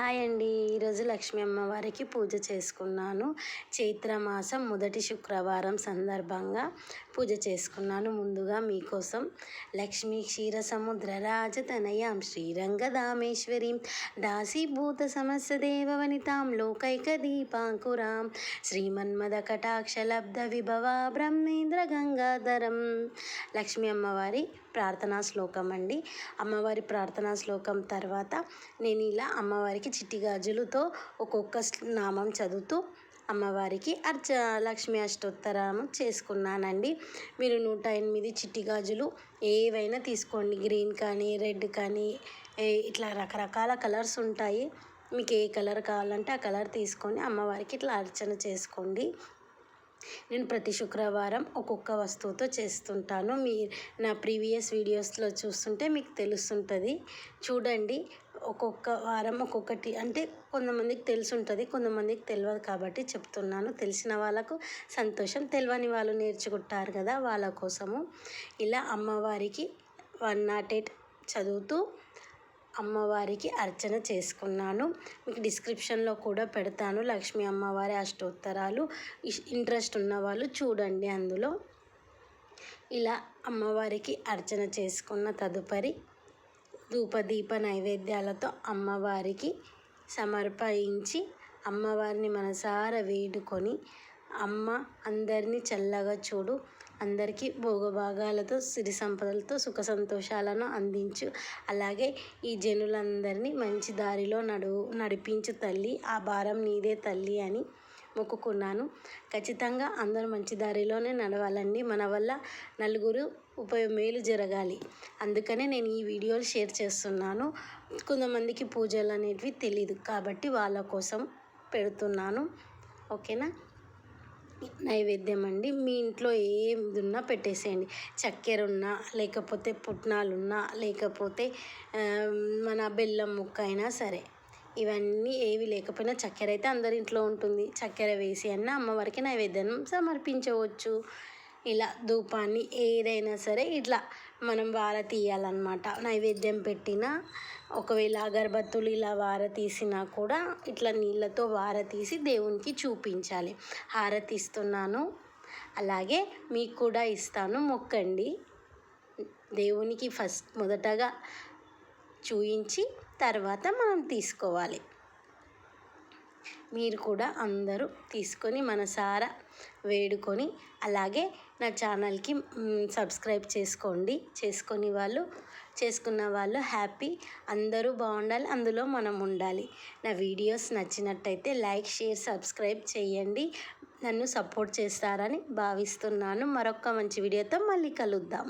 Hi అండి. ఈరోజు లక్ష్మీ అమ్మవారికి పూజ చేసుకున్నాను. చైత్రమాసం మొదటి శుక్రవారం సందర్భంగా పూజ చేసుకున్నాను. ముందుగా మీకోసం లక్ష్మీ క్షీర సముద్ర రాజతనయాం శ్రీరంగదామేశ్వరీం దాసీభూత సమస్య దేవవనితాం లోకైక దీపాంకురాం శ్రీమన్మద కటాక్షలబ్ధ విభవ బ్రహ్మేంద్ర గంగాధరం. లక్ష్మీ అమ్మవారి ప్రార్థనా శ్లోకం అండి. అమ్మవారి ప్రార్థనా శ్లోకం తర్వాత నేను ఇలా అమ్మవారికి అమ్మవారికి చిట్టి గాజులతో ఒక్కొక్క నామం చదువుతూ అమ్మవారికి అర్చ లక్ష్మీ అష్టోత్తరం చేసుకున్నానండి. మీరు నూట ఎనిమిది చిట్టి గాజులు ఏవైనా తీసుకోండి. గ్రీన్ కానీ రెడ్ కానీ ఇట్లా రకరకాల కలర్స్ ఉంటాయి. మీకు ఏ కలర్ కావాలంటే ఆ కలర్ తీసుకొని అమ్మవారికి ఇట్లా అర్చన చేసుకోండి. నేను ప్రతి శుక్రవారం ఒక్కొక్క వస్తువుతో చేస్తుంటాను. మీ నా ప్రీవియస్ వీడియోస్లో చూస్తుంటే మీకు తెలుస్తుంటుంది. చూడండి ఒక్కొక్క వారం ఒక్కొక్కటి అంటే కొంతమందికి తెలిసి ఉంటుంది కొంతమందికి తెలియదు కాబట్టి చెప్తున్నాను. తెలిసిన వాళ్ళకు సంతోషం తెలియని వాళ్ళు నేర్చుకుంటారు కదా వాళ్ళ కోసము. ఇలా అమ్మవారికి వన్ నాట్ ఎయిట్ చదువుతూ అమ్మవారికి అర్చన చేసుకున్నాను. మీకు డిస్క్రిప్షన్లో కూడా పెడతాను. లక్ష్మీ అమ్మవారి అష్టోత్తరాలు. ఇంట్రెస్ట్ ఉన్నవాళ్ళు చూడండి అందులో. ఇలా అమ్మవారికి అర్చన చేసుకున్న తదుపరి ధూపదీప నైవేద్యాలతో అమ్మవారికి సమర్పించి అమ్మవారిని మనసార వేడుకొని అమ్మ అందరినీ చల్లగా చూడు. అందరికీ భోగభాగాలతో సిరి సంపదలతో సుఖ సంతోషాలను అందించు. అలాగే ఈ జనులందరినీ మంచి దారిలో నడువు నడిపించు తల్లి. ఆ భారం నీదే తల్లి అని మొక్కుకున్నాను. ఖచ్చితంగా అందరూ మంచి దారిలోనే నడవాలండి. మన వల్ల నలుగురు ఉపయోగ మేలు జరగాలి. అందుకనే నేను ఈ వీడియోలు షేర్ చేస్తున్నాను. కొంతమందికి పూజలు అనేటివి తెలియదు కాబట్టి వాళ్ళ కోసం పెడుతున్నాను. ఓకేనా? నైవేద్యం అండి మీ ఇంట్లో ఏది ఉన్నా పెట్టేసేయండి. చక్కెర ఉన్నా లేకపోతే పుట్నాలు ఉన్నా లేకపోతే మన బెల్లం ముక్క అయినా సరే. ఇవన్నీ ఏవి లేకపోయినా చక్కెర అయితే అందరి ఇంట్లో ఉంటుంది. చక్కెర వేసి అన్న అమ్మవారికి నైవేద్యం సమర్పించవచ్చు. ఇలా ధూపాన్ని ఏదైనా సరే ఇట్లా మనం వార తీయాలన్నమాట. నైవేద్యం పెట్టిన ఒకవేళ అగరబత్తులు ఇలా వార తీసినా కూడా ఇట్లా నీళ్ళతో వార తీసి దేవునికి చూపించాలి. హారతి ఇస్తున్నాను అలాగే మీకు కూడా ఇస్తాను మొక్కండి. దేవునికి ఫస్ట్ మొదటగా చూయించి తర్వాత మనం తీసుకోవాలి. మీరు కూడా అందరూ తీసుకొని మనసారా వేడుకొని అలాగే నా ఛానల్కి సబ్స్క్రైబ్ చేసుకోండి. చేసుకొని వాళ్ళు చేసుకున్న వాళ్ళు హ్యాపీ అందరూ బాగుండాలి అందులో మనం ఉండాలి. నా వీడియోస్ నచ్చినట్టయితే లైక్ షేర్ సబ్స్క్రైబ్ చేయండి. నన్ను సపోర్ట్ చేస్తారని భావిస్తున్నాను. మరొక మంచి వీడియోతో మళ్ళీ కలుద్దాం.